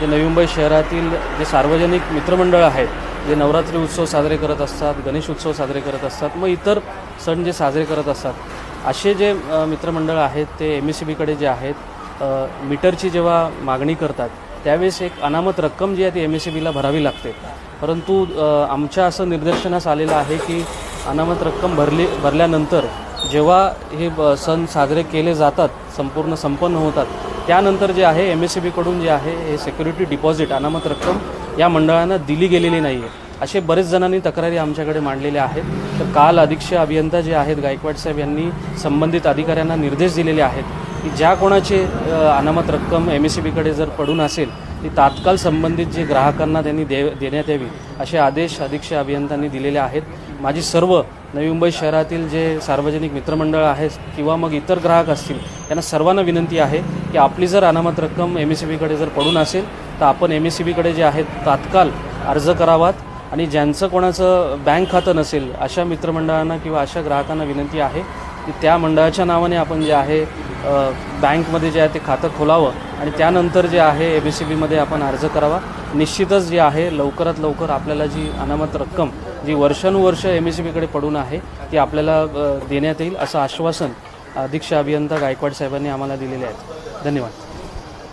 जे नवी मुंबई शहरातील जे सार्वजनिक मित्रमंडळ आहेत जे नवरात्री उत्सव साजरे करत असतात गणेश उत्सव साजरे करत असतात मग इतर सण जे साजरे करत असतात असे जे मित्रमंडळ आहेत ते एम एस सी बीकडे जे आहेत मीटरची जेव्हा मागणी करतात त्यावेळेस एक अनामत रक्कम जी आहे ती एम एस सी बीला भरावी लागते. परंतु आमच्या असं निदर्शनास आलेलं आहे की अनामत रक्कम भरली भरल्यानंतर जेव्हा हे ब- सण साजरे केले जातात संपूर्ण संपन्न होतात त्यानंतर जे आहे एम एस सी बीकडून जे आहे हे सिक्युरिटी डिपॉझिट अनामत रक्कम या मंडळांना दिली गेलेली नाही आहे असे बरेच जणांनी तक्रारी आमच्याकडे मांडलेल्या आहेत. तर काल अधीक्षक अभियंता जे आहेत गायकवाड साहेब यांनी संबंधित अधिकाऱ्यांना निर्देश दिलेले आहेत की ज्या कोणाचे अनामत रक्कम एम एस सी बीकडे जर पडून असेल ती तात्काळ संबंधित जे ग्राहकांना त्यांनी दे देण्यात यावी असे आदेश अधीक्षक अभियंत्यांनी दिलेले आहेत. माझी सर्व नवी मुंबई शहरातील जे सार्वजनिक मित्रमंडळ आहेत किंवा मग इतर ग्राहक असतील त्यांना सर्वांना विनंती आहे की आपली जर अनामत रक्कम एम एस सी बीकडे जर पडून असेल तर आपण एम एस सी बीकडे जे आहेत तात्काळ अर्ज करावात. आणि ज्यांचं कोणाचं बँक खातं नसेल अशा मित्रमंडळांना किंवा अशा ग्राहकांना विनंती आहे की त्या मंडळाच्या नावाने आपण जे आहे बँकमध्ये जे आहे ते खातं खोलावं आणि त्यानंतर जे आहे एम एस सी बीमध्ये आपण अर्ज करावा. निश्चितच जे आहे लवकरात लवकर आपल्याला जी अनामत रक्कम जी वर्षानुवर्ष एम एस सी बीकडे पडून आहे ती आपल्याला देण्यात येईल असं आश्वासन अधीक्ष अभियंता गायकवाड साहेबांनी आम्हाला दिलेले आहेत. धन्यवाद.